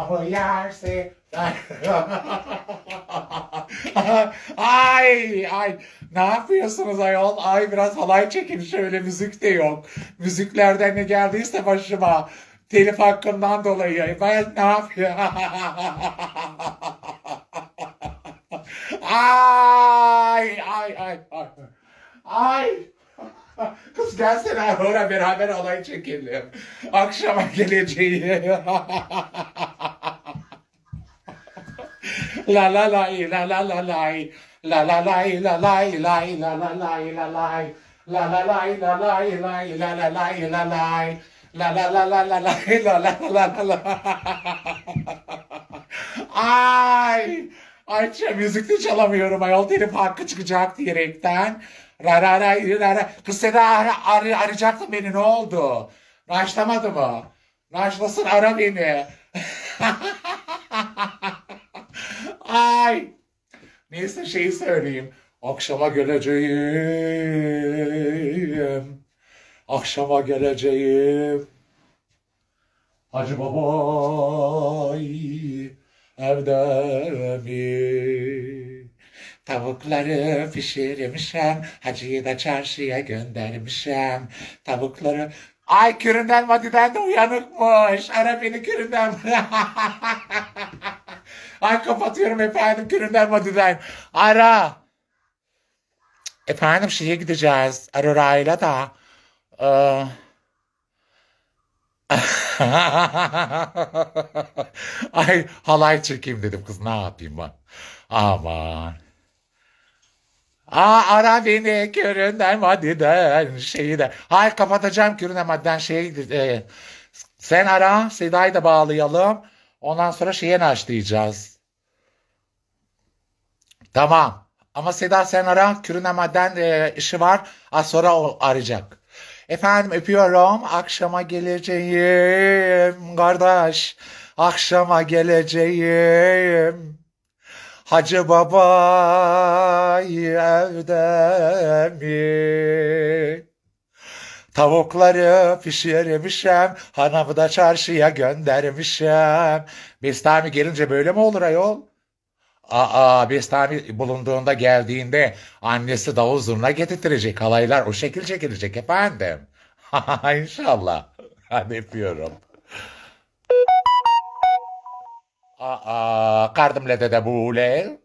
Yerse ay ay ne yapıyorsunuz ayol? Ay biraz halay çekin şöyle müzik de yok. Müziklerden ne geldiyse başıma telif hakkından dolayı ben ne yapıyorum? ay ay ay ay ay Kız gelsene Aurora beraber alay çekelim. Akşama geleceği. La la lay la la la lay la la lay la lay lay la la lay la lay la la lay la lay lay la la lay la lay la la la la la lay la la la la la Ay Ay şu müzik de çalamıyorum ayol telif hakkı çıkacak diyerekten. Ra ra ra ra ra. Kız seni ar ar arayacaktın beni ne oldu? Raşlamadı mı? Raşlasın ara beni. Ay. Neyse şeyi söyleyeyim. Akşama geleceğim. Akşama geleceğim. Hacı babay evde mi? Tavukları pişirmişim. Hacıyı da çarşıya göndermişim. Tavukları... Ay küründen vadiden de uyanıkmış. Ara beni küründen. Ay kapatıyorum efendim küründen vadiden. Ara. Efendim şeye gideceğiz. Arora'yla da. Ee, Ay halay çekeyim dedim kız ne yapayım ben. Aman. Aa ara beni köründen maddeden şeyi de. Hayır kapatacağım köründen maddeden şeyi. e, sen ara Seda'yı da bağlayalım. Ondan sonra şeye başlayacağız. Tamam. Ama Seda sen ara. Kürüne madden e, işi var. Az sonra o arayacak. Efendim öpüyorum. Akşama geleceğim kardeş. Akşama geleceğim. Hacı baba evde mi? Tavukları pişirmişim, hanımı da çarşıya göndermişim. Bestami gelince böyle mi olur ayol? Aa, Bestami bulunduğunda geldiğinde annesi davul zurna getirtecek. Halaylar o şekil çekilecek efendim. İnşallah. Hadi öpüyorum. Aa, kardım de bule.